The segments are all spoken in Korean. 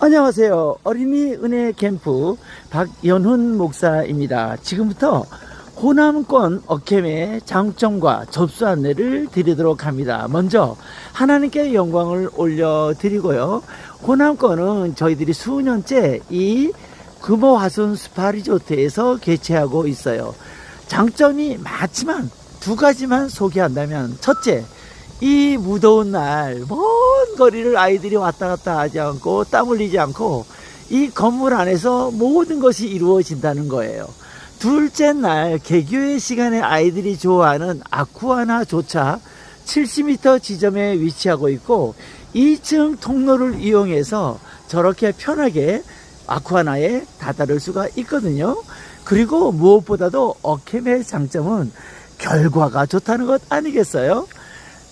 안녕하세요. 어린이 은혜 캠프 박연훈 목사입니다. 지금부터 호남권 어캠의 장점과 접수 안내를 드리도록 합니다. 먼저 하나님께 영광을 올려드리고요. 호남권은 저희들이 수년째 이 금호화순 스파리조트에서 개최하고 있어요. 장점이 많지만 두 가지만 소개한다면 첫째, 이 무더운 날 먼 거리를 아이들이 왔다 갔다 하지 않고 땀 흘리지 않고 이 건물 안에서 모든 것이 이루어진다는 거예요. 둘째 날 개교의 시간에 아이들이 좋아하는 아쿠아나조차 70m 지점에 위치하고 있고 2층 통로를 이용해서 저렇게 편하게 아쿠아나에 다다를 수가 있거든요. 그리고 무엇보다도 어캠의 장점은 결과가 좋다는 것 아니겠어요?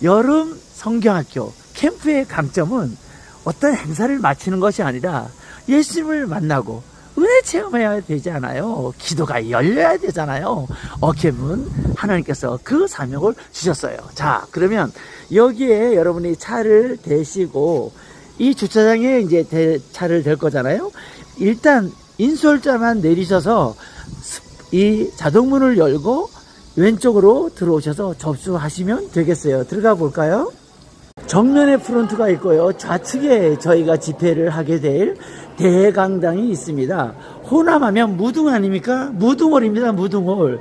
여름 성경학교 캠프의 강점은 어떤 행사를 마치는 것이 아니라 예수님을 만나고 은혜 체험해야 되지 않아요. 기도가 열려야 되잖아요. 어캠은 하나님께서 그 사명을 주셨어요. 자, 그러면 여기에 여러분이 차를 대시고 이 주차장에 이제 대- 차를 댈 거잖아요. 일단 인솔자만 내리셔서 이 자동문을 열고 왼쪽으로 들어오셔서 접수하시면 되겠어요. 들어가 볼까요? 정면에 프론트가 있고요. 좌측에 저희가 집회를 하게 될 대강당이 있습니다. 호남하면 무등 아닙니까? 무등홀입니다. 무등홀.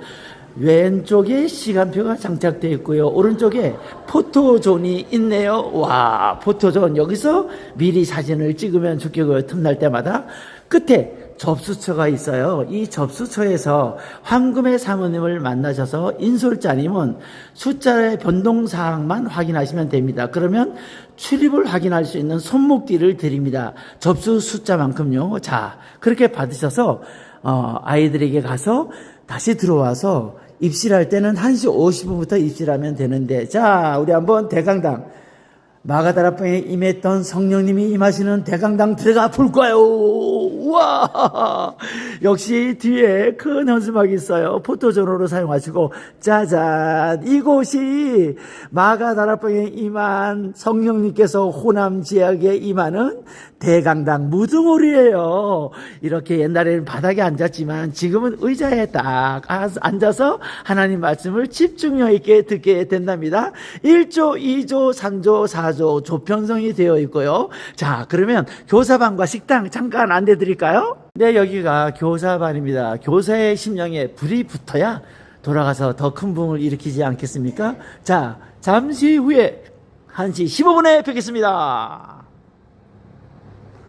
왼쪽에 시간표가 장착되어 있고요. 오른쪽에 포토존이 있네요. 와, 포토존. 여기서 미리 사진을 찍으면 좋겠고요. 틈날 때마다. 끝에 접수처가 있어요. 이 접수처에서 황금의 사모님을 만나셔서 인솔자 아니면 숫자의 변동사항만 확인하시면 됩니다. 그러면 출입을 확인할 수 있는 손목띠를 드립니다. 접수 숫자만큼요. 자, 그렇게 받으셔서 어, 아이들에게 가서 다시 들어와서 입실할 때는 1시 50분부터 입실하면 되는데 자, 우리 한번 대강당 마가다라방에 임했던 성령님이 임하시는 대강당 들어가 볼 거예요. 우와! 역시 뒤에 큰 현수막이 있어요. 포토존으로 사용하시고, 짜잔! 이곳이 마가다라방에 임한 성령님께서 호남 지역에 임하는 대강당 무등홀이에요. 이렇게 옛날에는 바닥에 앉았지만 지금은 의자에 딱 앉아서 하나님 말씀을 집중력 있게 듣게 된답니다. 1조, 2조, 3조, 4조 조편성이 되어 있고요. 자, 그러면 교사반과 식당 잠깐 안내 드릴까요? 네, 여기가 교사반입니다. 교사의 심령에 불이 붙어야 돌아가서 더 큰 붕을 일으키지 않겠습니까? 자, 잠시 후에 1시 15분에 뵙겠습니다.